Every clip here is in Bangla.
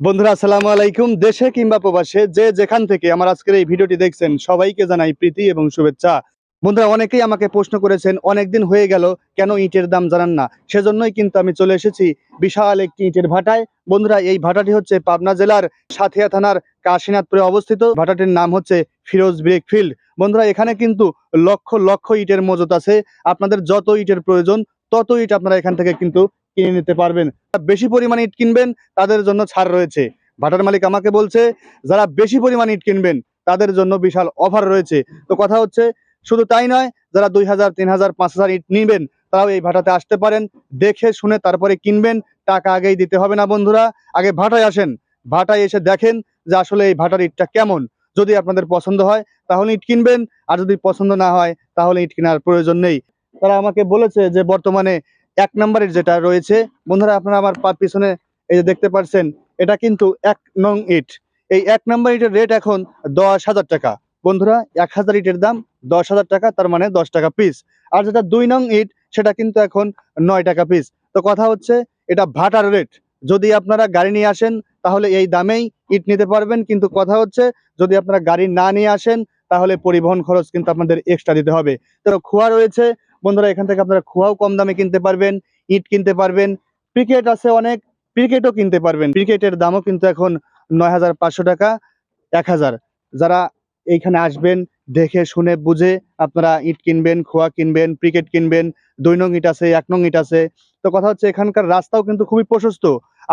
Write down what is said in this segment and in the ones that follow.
বন্ধুরা, আসসালামু আলাইকুম। দেশে কিংবা প্রবাসে যে যেখান থেকে আমার আজকের এই ভিডিওটি দেখছেন, সবাইকে জানাই প্রীতি এবং শুভেচ্ছা। বন্ধুরা, অনেকেই আমাকে প্রশ্ন করেছেন অনেকদিন হয়ে গেল, কেন ইটের দাম জানান না? সেজন্যই কিন্তু আমি চলে এসেছি বিশাল একটি ইটের ভাটায়। বন্ধুরা, এই ভাটাটি হচ্ছে পাবনা জেলার সাথিয়া থানার কাশীনাথপুরে অবস্থিত। ভাটাটির নাম হচ্ছে ফিরোজ ব্রিক ফিল্ড। বন্ধুরা, এখানে কিন্তু লক্ষ লক্ষ ইটের মজুত আছে। আপনাদের যত ইটের প্রয়োজন, তত ইট আপনারা এখান থেকে কিন্তু কিনে নিতে পারবেন। বেশি পরিমাণে ইট কিনবেন, তাদের জন্য ছাড় রয়েছে। ভাটার মালিক আমাকে বলছে, যারা বেশি পরিমাণ ইট কিনবেন, তাদের জন্য বিশাল অফার রয়েছে। তো কথা হচ্ছে, শুধু তাই নয়, যারা দুই হাজার, তিন হাজার, পাঁচ হাজার ইট নিবেন, তারাও এই ভাটাতে আসতে পারেন, দেখে, শুনে, তারপরে কিনবেন, টাকা আগেই দিতে হবে না বন্ধুরা। আগে ভাটায় আসেন, ভাটায় এসে দেখেন যে আসলে এই ভাটার ইটটা কেমন। যদি আপনাদের পছন্দ হয়, তাহলে ইট কিনবেন, আর যদি পছন্দ না হয়, তাহলে ইট কেনার প্রয়োজন নেই। তারা আমাকে বলেছে যে, বর্তমানে এক নম্বরের যেটা রয়েছে, বন্ধুরা আপনারা আমার পিছনে এই যে দেখতে পাচ্ছেন, এটা কিন্তু এক নং ইট। এই এক নম্বর ইটের রেট এখন দশ হাজার টাকা। বন্ধুরা, এক হাজার ইটের দাম দশ হাজার টাকা, তার মানে দশ টাকা পিস আর যেটা দুই নং ইট, সেটা কিন্তু এখন নয় টাকা পিস তো কথা হচ্ছে, এটা ভাটার রেট যদি আপনারা গাড়ি নিয়ে আসেন, তাহলে এই দামেই ইট নিতে পারবেন। কিন্তু কথা হচ্ছে, যদি আপনারা গাড়ি না নিয়ে আসেন, তাহলে পরিবহন খরচ কিন্তু আপনাদের এক্সট্রা দিতে হবে। তো খোয়া রয়েছে বন্ধুরা, এখান থেকে আপনারা খোয়াও কম দামে কিনতে পারবেন, ইট কিনতে পারবেন ক্রিকেট আছে অনেক ক্রিকেটও কিনতে পারবেন। ক্রিকেটের দামও কিন্তু এখন নয় হাজার পাঁচশো টাকা, এক হাজার। যারা এইখানে আসবেন, দেখে, শুনে, বুঝে আপনারা ইট কিনবেন, খোয়া কিনবেন ক্রিকেট কিনবেন, দুই নং ইট আছে, এক নং ইট আছে। তো কথা হচ্ছে, এখানকার রাস্তাও কিন্তু খুবই প্রশস্ত।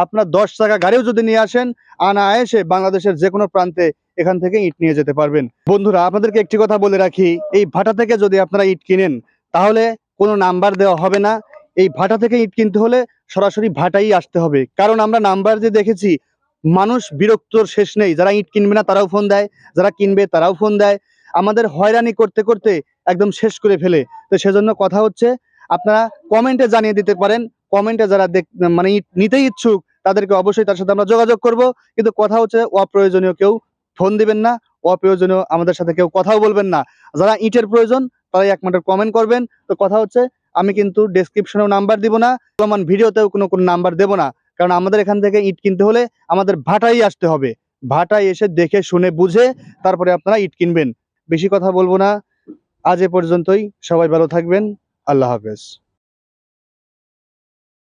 আপনার দশ টাকা গাড়িও যদি নিয়ে আসেন আনা এসে বাংলাদেশের যে কোনো প্রান্তে এখান থেকে ইট নিয়ে যেতে পারবেন। বন্ধুরা, আপনাদেরকে একটি কথা বলে রাখি, এই ভাটা থেকে যদি আপনারা ইট কিনেন তাহলে কোনো নাম্বার দেওয়া হবে না। এই ভাটা থেকে ইট কিনতে হলে সরাসরি ভাটাই আসতে হবে। কারণ আমরা নাম্বার যে দেখেছি, মানুষ বিরক্তর শেষ নেই। যারা ইট কিনবে না, তারাও ফোন দেয়। যারা কিনবে, তারাও ফোন দেয়। আমাদের হয়রানি করতে করতে একদম শেষ করে ফেলে। তো সেজন্য কথা হচ্ছে, আপনারা কমেন্টে জানিয়ে দিতে পারেন। কমেন্টে যারা দেখ মানে ইট নিতেই ইচ্ছুক, তাদেরকে অবশ্যই তার সাথে আমরা যোগাযোগ করব। কিন্তু কথা হচ্ছে, অপ্রয়োজনীয় কেউ ফোন দিবেন না। অপ্রয়োজনীয় আমাদের সাথে কেউ কথাও বলবেন না। যারা ইটের প্রয়োজন তারাই একমাত্র কমেন্ট করবেন। তো কথা হচ্ছে, আমি কিন্তু ডেসক্রিপশনেও নাম্বার দিব না, চলমান ভিডিওতেও কোনো কোনো নাম্বার দেব না। কারণ আমাদের এখান থেকে ইট কিনতে হলে আমাদের ভাটাই আসতে হবে। ভাটাই এসে দেখে, শুনে, বুঝে তারপরে আপনারা ইট কিনবেন। বেশি কথা বলব না। আজ এ পর্যন্তই। সবাই ভালো থাকবেন। আল্লাহ হাফেজ।